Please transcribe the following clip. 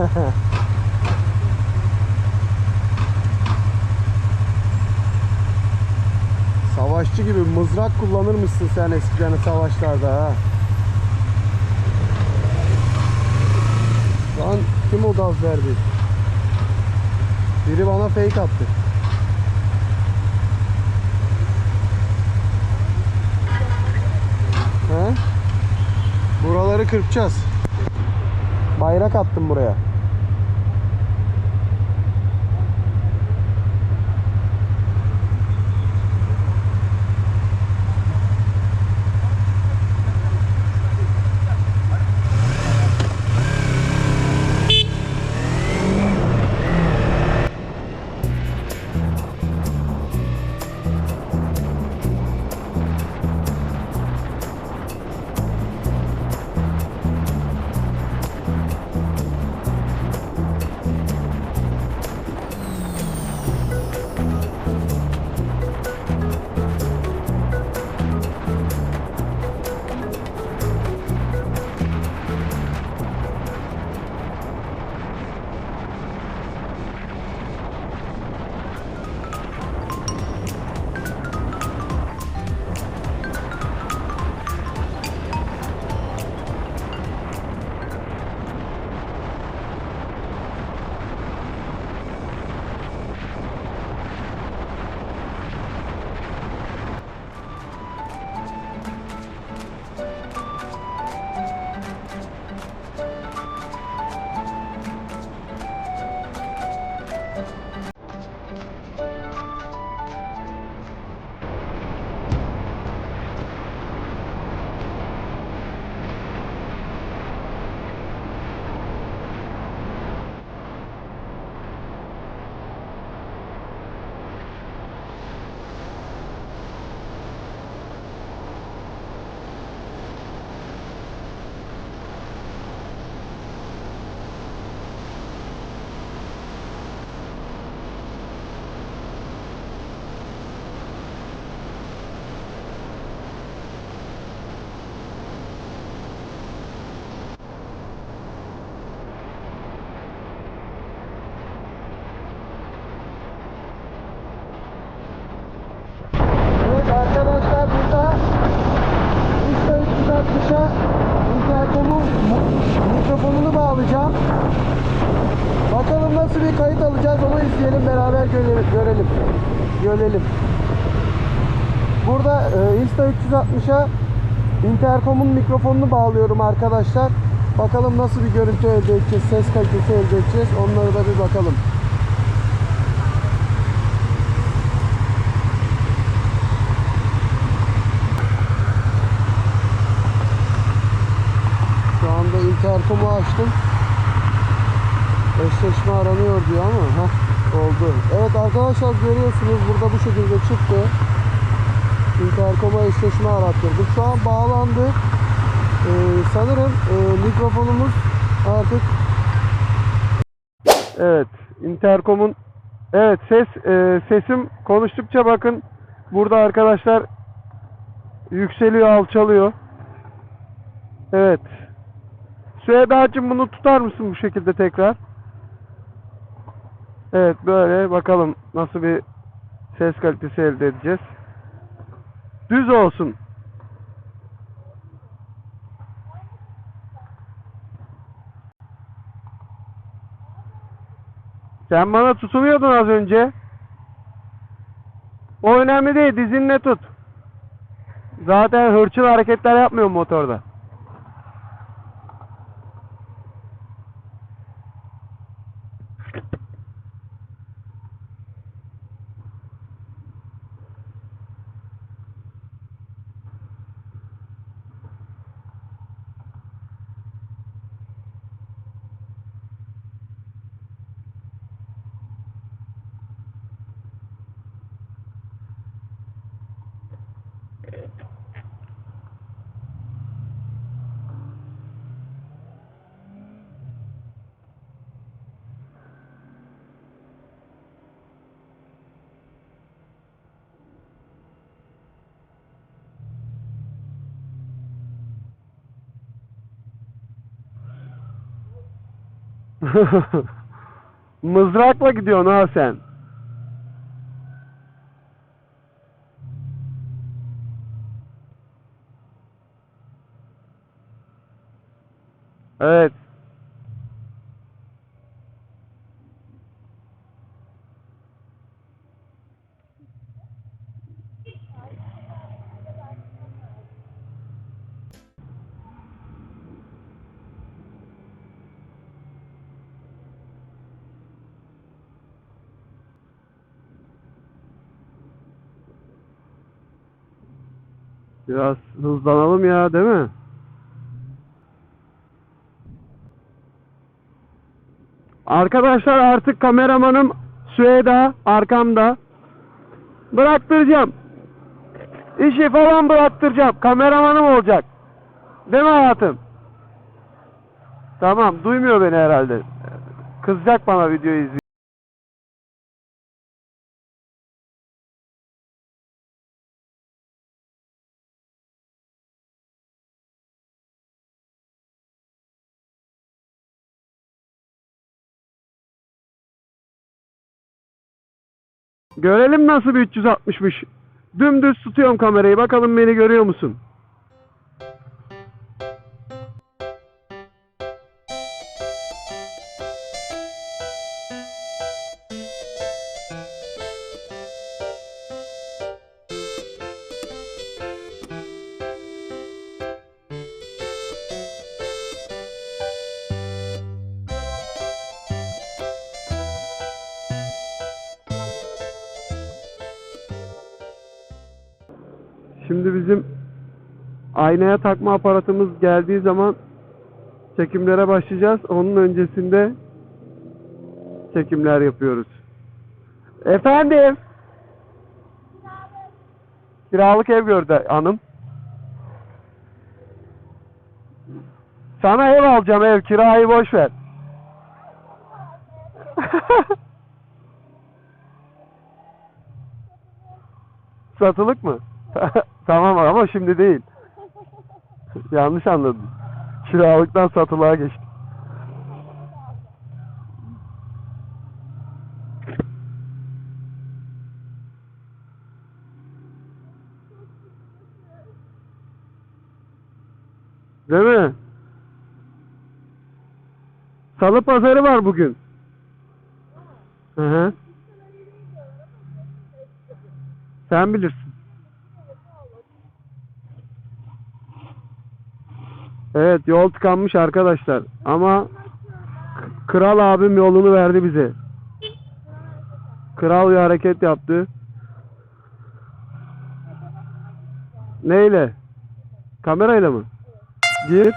Savaşçı gibi mızrak kullanırmışsın sen eskiden savaşlarda ha. Lan kim o gaz verdi? Biri bana fake attı. He? Buraları kırpacağız. Bayrak attım buraya. Bağlayacağım. Bakalım nasıl bir kayıt alacağız onu izleyelim beraber görelim. Görelim. Görelim. Burada e, Insta 360'a interkomun mikrofonunu bağlıyorum arkadaşlar. Bakalım nasıl bir görüntü elde edeceğiz, ses kalitesi elde edeceğiz. Onlara da bir bakalım. İnterkomu açtım. Eşleşme aranıyor diyor ama heh, oldu. Evet arkadaşlar görüyorsunuz burada bu şekilde çıktı. Interkoma eşleşme arattırdık. Şu an bağlandı. Ee, sanırım e, mikrofonumuz artık Evet, interkomun Evet, ses e, sesim konuştukça bakın burada arkadaşlar yükseliyor, alçalıyor. Evet. Süheyda'cığım bunu tutar mısın bu şekilde tekrar? Evet böyle bakalım nasıl bir ses kalitesi elde edeceğiz. Düz olsun. Sen bana tutunuyordun az önce. O önemli değil dizinle tut. Zaten hırçın hareketler yapmıyor motorda. Mızrakla gidiyorsun ha sen. Evet. Biraz hızlanalım ya değil mi? Arkadaşlar artık kameramanım Süheyda arkamda. Bıraktıracağım. İşi falan bıraktıracağım. Kameramanım olacak. Değil mi hayatım? Tamam duymuyor beni herhalde. Kızacak bana videoyu izleyip. Görelim nasıl bir 360'mış. Dümdüz tutuyorum kamerayı. Bakalım beni görüyor musun? Şimdi bizim aynaya takma aparatımız geldiği zaman çekimlere başlayacağız. Onun öncesinde çekimler yapıyoruz. Efendim? Kiralık ev gördü hanım. Sana ev alacağım ev. Kirayı boş ver. Satılık mı? tamam ama şimdi değil. Yanlış anladın. Kiralıktan satılığa geçti. Değil mi? Salı pazarı var bugün. Hı hı. Sen bilirsin. Evet yol tıkanmış arkadaşlar ama Kral abim yolunu verdi bize. Kral bir hareket yaptı. Neyle? Kamerayla mı? Gir.